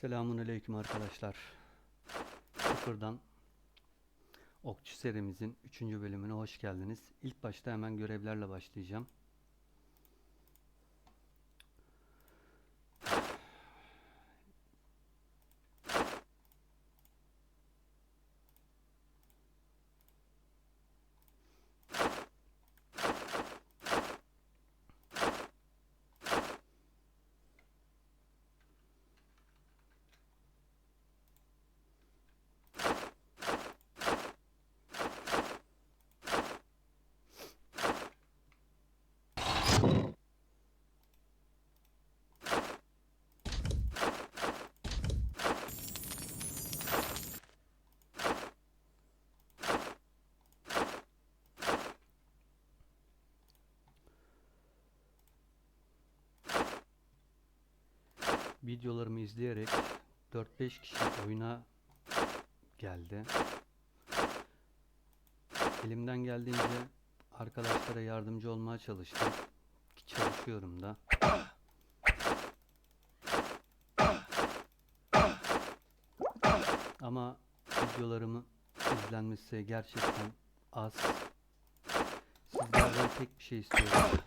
Selamun Aleyküm arkadaşlar. Sıfırdan Okçu serimizin 3. bölümüne hoş geldiniz. İlk başta hemen görevlerle başlayacağım. Videolarımı izleyerek 4-5 kişi oyuna geldi. Elimden geldiğince arkadaşlara yardımcı olmaya çalıştım. Çalışıyorum da. Ama videolarımın izlenmesi gerçekten az. Sizlerden tek bir şey istiyorum.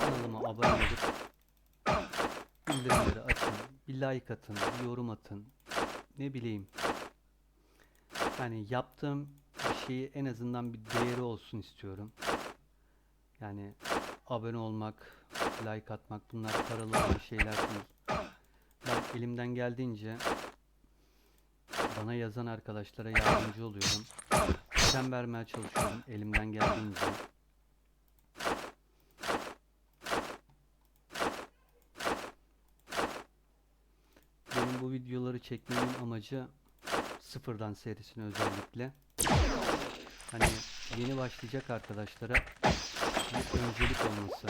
Kanalıma abone olup bildirimleri açın, bir like atın, bir yorum atın. Ne bileyim. Yani yaptığım bir şeyi en azından bir değeri olsun istiyorum. Yani abone olmak, like atmak bunlar paralı olan şeyler değil. Ben elimden geldiğince bana yazan arkadaşlara yardımcı oluyorum. Sen vermeye çalışıyorum elimden geldiğince. Benim çekmemin amacı sıfırdan serisine özellikle. Hani yeni başlayacak arkadaşlara bir öncelik olması.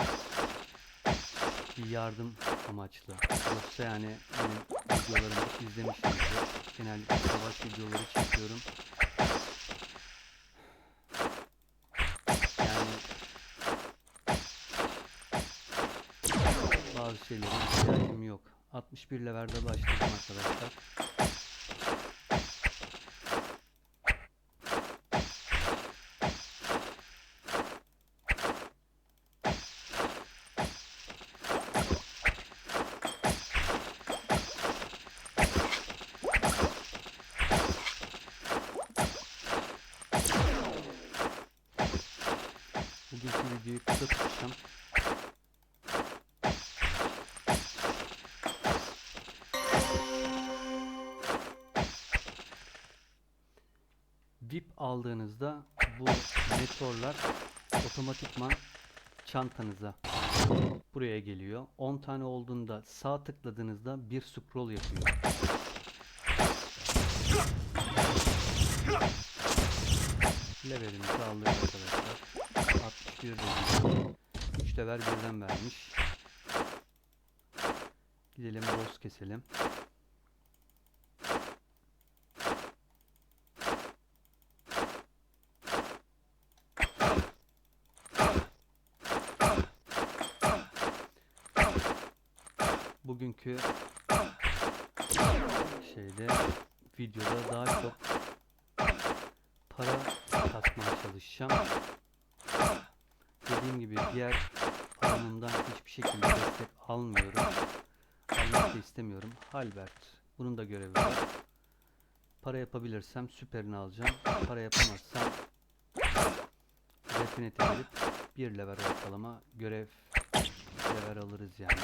Bir yardım amaçlı. Yoksa yani benim videolarımı izlemişsinizdir. Genellikle savaş videoları çekiyorum. Yani bazı yok. 61 levelde başladım arkadaşlar. Bugünkü videoyu kısa tutacağım. Aldığınızda bu meteorlar otomatikman çantanıza buraya geliyor. 10 tane olduğunda sağ tıkladığınızda bir scroll yapıyor. Levelimizi aldık arkadaşlar. 61 dedik. 3 level birden vermiş. Gidelim boss keselim. Bugünkü şeyde videoda daha çok para kasmaya çalışacağım. Dediğim gibi diğer alanımdan hiçbir şekilde destek almıyorum. Almak da istemiyorum. Halbert. Bunun da görevi var. Para yapabilirsem süperini alacağım. Para yapamazsam gelip bir level ortalama görev level alırız yani.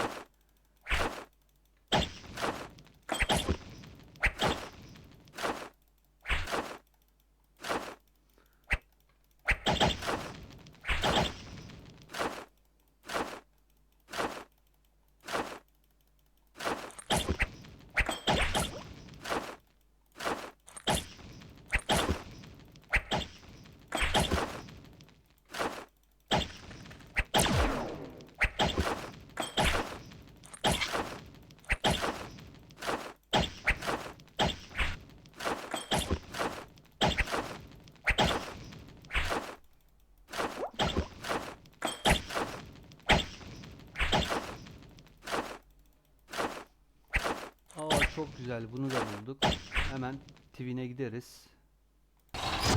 Çok güzel bunu da bulduk. Hemen Twin'e gideriz.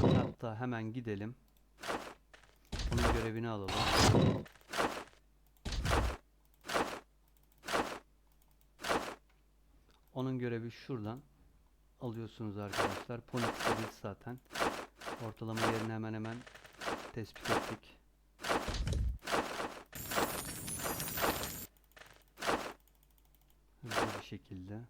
Hatta hemen gidelim. Onun görevini alalım. Onun görevi şuradan alıyorsunuz arkadaşlar. İstediğiniz zaten. Ortalama yerini hemen hemen tespit ettik. Hızlı bir şekilde.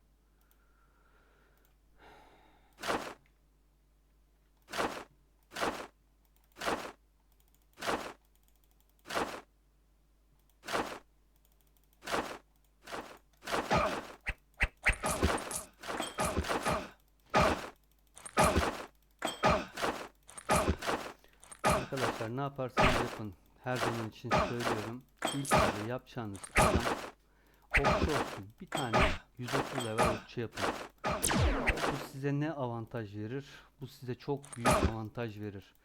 Arkadaşlar ne yaparsanız yapın. Her zaman için söylüyorum. İlk önce yapacağınız adam okçu olsun. Bir tane 130 level okçu yapın. Bu size ne avantaj verir? Bu size çok büyük avantaj verir.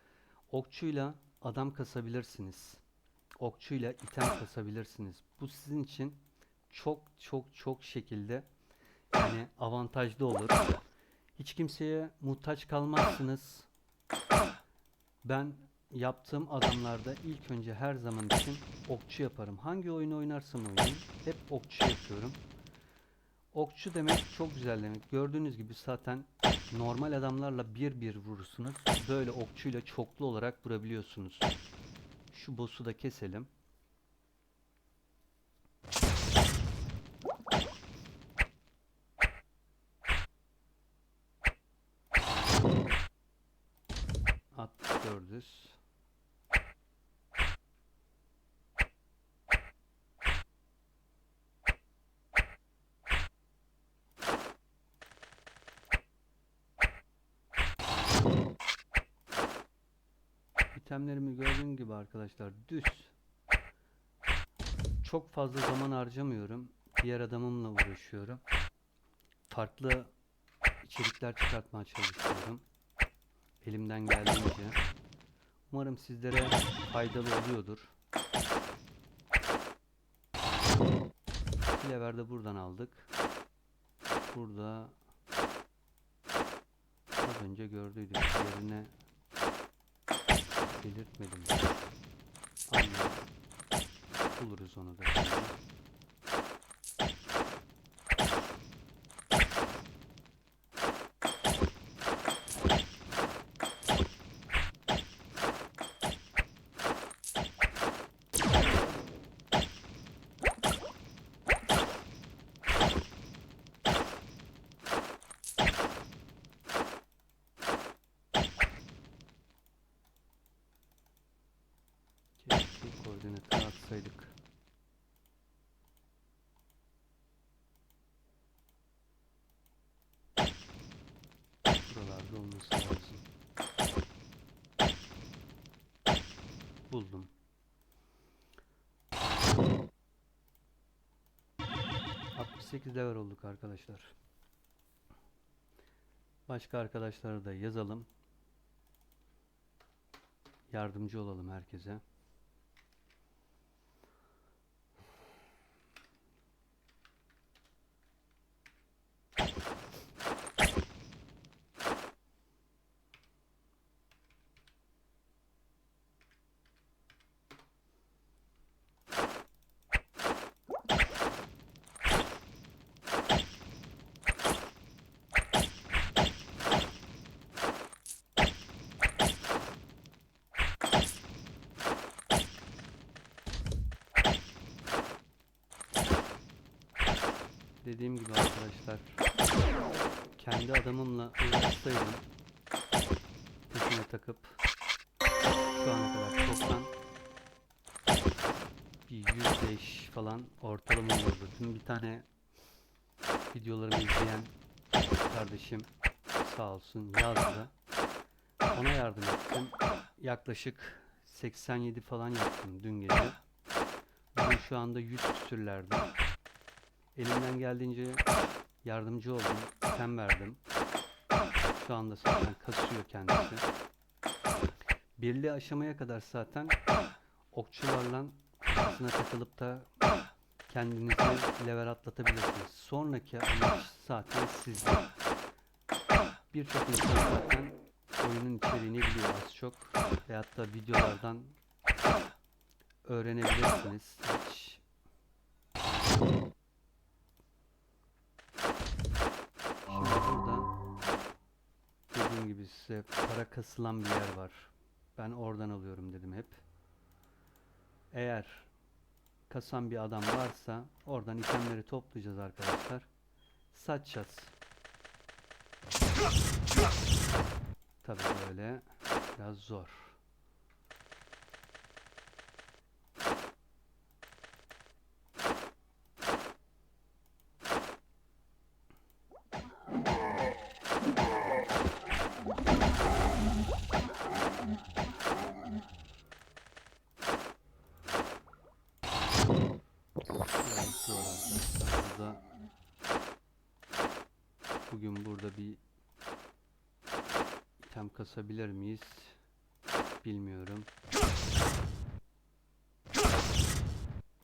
Okçuyla adam kasabilirsiniz. Okçuyla item kasabilirsiniz. Bu sizin için çok çok çok şekilde yani avantajlı olur. Hiç kimseye muhtaç kalmazsınız. Ben yaptığım adamlarda ilk önce her zaman için okçu yaparım. Hangi oyunu oynarsam oynayayım hep okçu yapıyorum. Okçu demek çok güzel demek. Gördüğünüz gibi zaten normal adamlarla bir bir vurursunuz. Böyle okçuyla çoklu olarak vurabiliyorsunuz. Şu boss'u da keselim. At 400. İtemlerimi gördüğün gibi arkadaşlar düz. Çok fazla zaman harcamıyorum. Diğer adamımla uğraşıyorum. Farklı içerikler çıkartmaya çalışıyorum. Elimden geldiğince. Umarım sizlere faydalı oluyordur. Lever de buradan aldık. Burada az önce gördüydük. Yerine belirtmedim. Ama buluruz onu da. Olması lazım. Buldum. ...68 level olduk arkadaşlar. Başka arkadaşlara da yazalım. Yardımcı olalım herkese. Dediğim gibi arkadaşlar kendi adamımla uğraşsaydım peşine takıp şu ana kadar çoktan bir 105 falan ortalama olurdu. Dün bir tane videolarımı izleyen kardeşim sağ olsun yazdı. Ona yardım ettim. Yaklaşık 87 falan yaptım dün gece. Bugün şu anda 100 küsürlerde. Elimden geldiğince yardımcı oldum. Sen verdim. Şu anda zaten kasıyor kendisi. Belli aşamaya kadar zaten okçularla arasına takılıp da kendinizi level atlatabilirsiniz. Sonraki amaç zaten sizde. Birçok insan zaten oyunun içeriğini biliyor az çok. Veyahut da videolardan öğrenebilirsiniz. Hiç size para kasılan bir yer var. Ben oradan alıyorum dedim hep. Eğer kasan bir adam varsa oradan itemleri toplayacağız arkadaşlar. Satacağız. Tabii böyle biraz zor. Biraz zor arkadaşlar. Burada bugün burada bir item kasabilir miyiz? Bilmiyorum.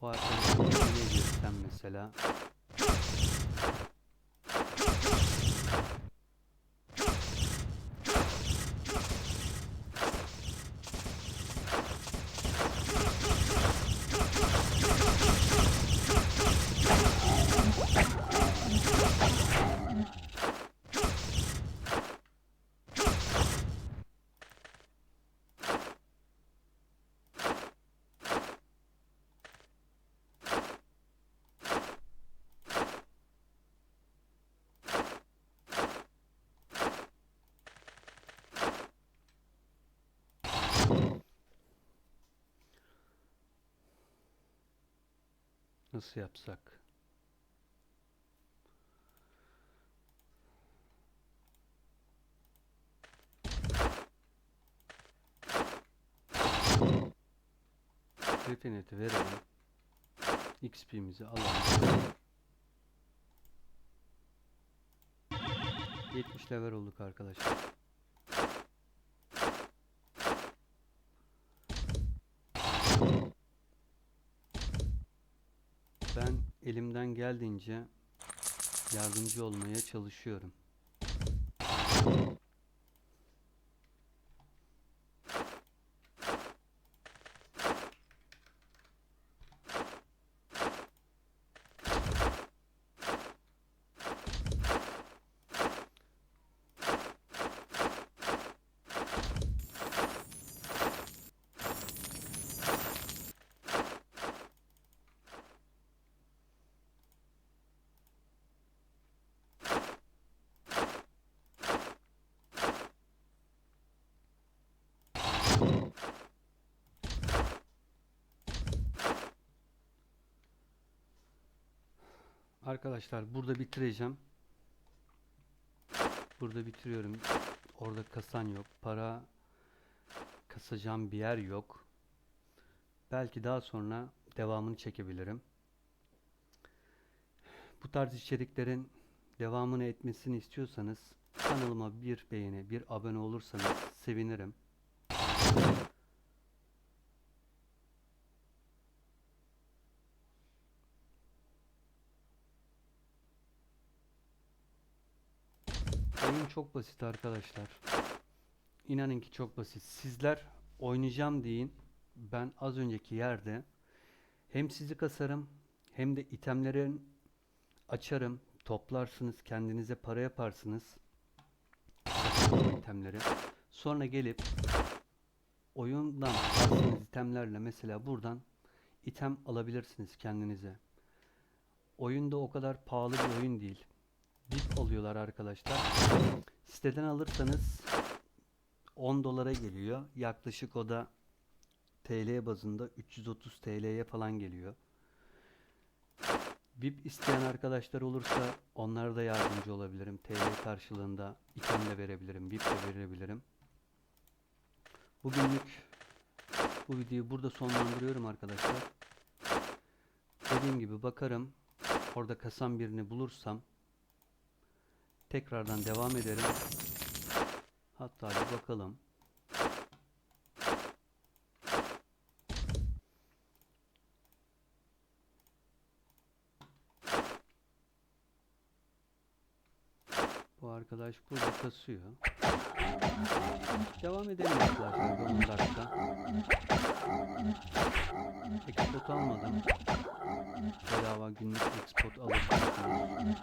Bu arkadaşın ne girsem mesela nasıl yapsak? Refineti verelim. XP'mizi alalım. 70 level olduk arkadaşlar. Ben elimden geldiğince yardımcı olmaya çalışıyorum. Arkadaşlar burada bitireceğim. Burada bitiriyorum. Orada kasan yok. Para kasacağım bir yer yok. Belki daha sonra devamını çekebilirim. Bu tarz içeriklerin devamını etmesini istiyorsanız kanalıma bir beğeni, bir abone olursanız sevinirim. Oyun çok basit arkadaşlar. İnanın ki çok basit. Sizler oynayacağım deyin. Ben az önceki yerde hem sizi kasarım hem de itemlerin açarım. Toplarsınız, kendinize para yaparsınız. İtemleri. Sonra gelip oyundan aldığınız itemlerle mesela buradan item alabilirsiniz kendinize. Oyunda o kadar pahalı bir oyun değil. VIP alıyorlar arkadaşlar. Siteden alırsanız 10 dolara geliyor. Yaklaşık o da TL bazında 330 TL'ye falan geliyor. VIP isteyen arkadaşlar olursa onlara da yardımcı olabilirim. TL karşılığında item de verebilirim, VIP de verebilirim. Bugünlük bu videoyu burada sonlandırıyorum arkadaşlar. Dediğim gibi bakarım. Orada kasan birini bulursam Tekrardan devam edelim. Hatta bir bakalım. Bu arkadaş burada kasıyor. Devam edelim arkadaşlar 10 dakika. Export almadım. Bedava günlük export alabilirsiniz.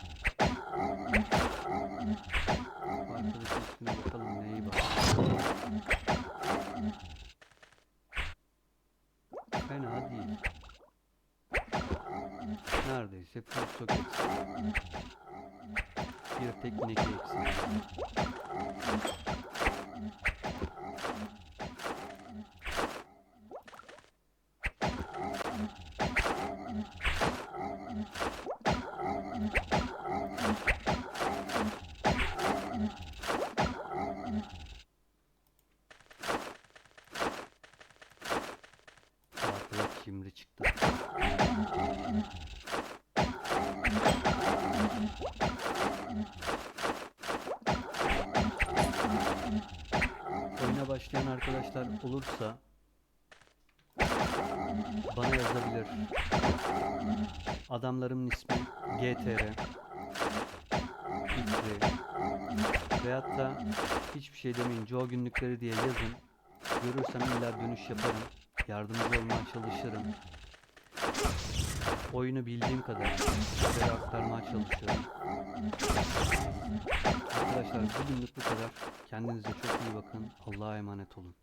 Arkadaşın üstüne bakalım neyi var. Fena değil. Neredeyse full socket. Bir teknik eksik. Şimdi çıktı. Oyuna başlayan arkadaşlar olursa bana yazabilir. Adamlarımın ismi GTR Fikri veyahut da hiçbir şey demeyin Joe günlükleri diye yazın. Görürsem illa dönüş yaparım. Yardımcı olmaya çalışırım. Oyunu bildiğim kadar sizlere aktarmaya çalışıyorum. Arkadaşlar bugünlük bu kadar. Kendinize çok iyi bakın. Allah'a emanet olun.